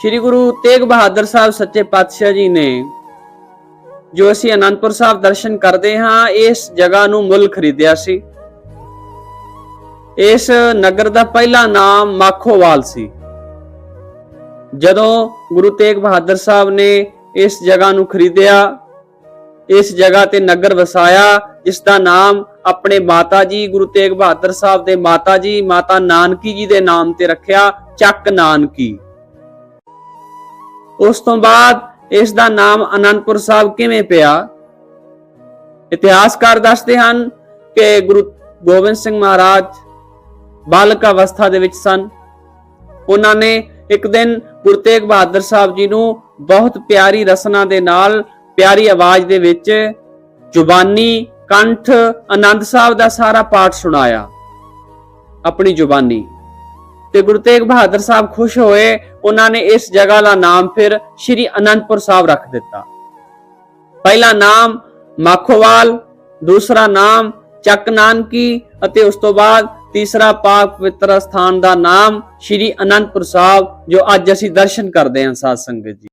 ਸ੍ਰੀ ਗੁਰੂ ਤੇਗ ਬਹਾਦਰ ਸਾਹਿਬ ਸੱਚੇ ਪਾਤਸ਼ਾਹ ਜੀ ਨੇ ਜੋ ਅਸੀਂ ਅਨੰਦਪੁਰ ਸਾਹਿਬ ਦਰਸ਼ਨ ਕਰਦੇ ਹਾਂ, ਇਸ ਜਗ੍ਹਾ ਨੂੰ ਮੁੱਲ ਖਰੀਦਿਆ ਸੀ। ਇਸ ਨਗਰ ਦਾ ਪਹਿਲਾ ਨਾਮ ਮਾਖੋਵਾਲ ਸੀ। ਜਦੋਂ ਗੁਰੂ ਤੇਗ ਬਹਾਦਰ ਸਾਹਿਬ ਨੇ ਇਸ ਜਗ੍ਹਾ ਨੂੰ ਖਰੀਦਿਆ, ਇਸ ਜਗ੍ਹਾ ਤੇ ਨਗਰ ਵਸਾਇਆ, ਜਿਸ ਦਾ ਨਾਮ ਆਪਣੇ ਮਾਤਾ ਜੀ, ਗੁਰੂ ਤੇਗ ਬਹਾਦਰ ਸਾਹਿਬ ਦੇ ਮਾਤਾ ਜੀ, ਮਾਤਾ ਨਾਨਕੀ ਜੀ ਦੇ ਨਾਮ ਤੇ ਰੱਖਿਆ, ਚੱਕ ਨਾਨਕੀ। ਉਸ ਤੋਂ ਬਾਅਦ ਇਸ ਦਾ ਨਾਮ ਅਨੰਦਪੁਰ ਸਾਹਿਬ ਕਿਵੇਂ ਪਿਆ? ਇਤਿਹਾਸਕਾਰ ਦੱਸਦੇ ਹਨ ਕਿ ਗੁਰੂ ਗੋਬਿੰਦ ਸਿੰਘ ਮਹਾਰਾਜ ਬਾਲਕ ਅਵਸਥਾ ਦੇ ਵਿੱਚ ਸਨ। ਉਹਨਾਂ ਨੇ ਇੱਕ ਦਿਨ ਗੁਰੂ ਤੇਗ ਬਹਾਦਰ ਸਾਹਿਬ ਜੀ ਨੂੰ ਬਹੁਤ ਪਿਆਰੀ ਰਸਨਾ ਦੇ ਨਾਲ ਪਿਆਰੀ ਆਵਾਜ਼ ਦੇ ਵਿੱਚ ਜ਼ੁਬਾਨੀ, ਕੰਠ, ਆਨੰਦ ਸਾਹਿਬ ਦਾ ਸਾਰਾ ਪਾਠ ਸੁਣਾਇਆ। ਆਪਣੀ ਜ਼ੁਬਾਨੀ। ਤੇ ਗੁਰੂ ਤੇਗ ਬਹਾਦਰ ਸਾਹਿਬ ਖੁਸ਼ ਹੋਏ, ਉਹਨਾਂ ਨੇ ਇਸ ਜਗ੍ਹਾ ਦਾ ਨਾਮ ਫਿਰ ਸ਼੍ਰੀ ਅਨੰਦਪੁਰ ਸਾਹਿਬ ਰੱਖ ਦਿੱਤਾ। ਪਹਿਲਾ ਨਾਮ ਮਾਖੋਵਾਲ, ਦੂਸਰਾ ਨਾਮ ਚੱਕ ਨਾਨਕੀ ਅਤੇ ਉਸ ਤੋਂ ਬਾਅਦ ਤੀਸਰਾ ਪਾਕ ਪਵਿੱਤਰ ਸਥਾਨ ਦਾ ਨਾਮ ਸ਼੍ਰੀ ਅਨੰਦਪੁਰ ਸਾਹਿਬ, ਜੋ ਅੱਜ ਅਸੀਂ ਦਰਸ਼ਨ ਕਰਦੇ ਹਾਂ ਸਾਧ ਸੰਗਤ ਜੀ।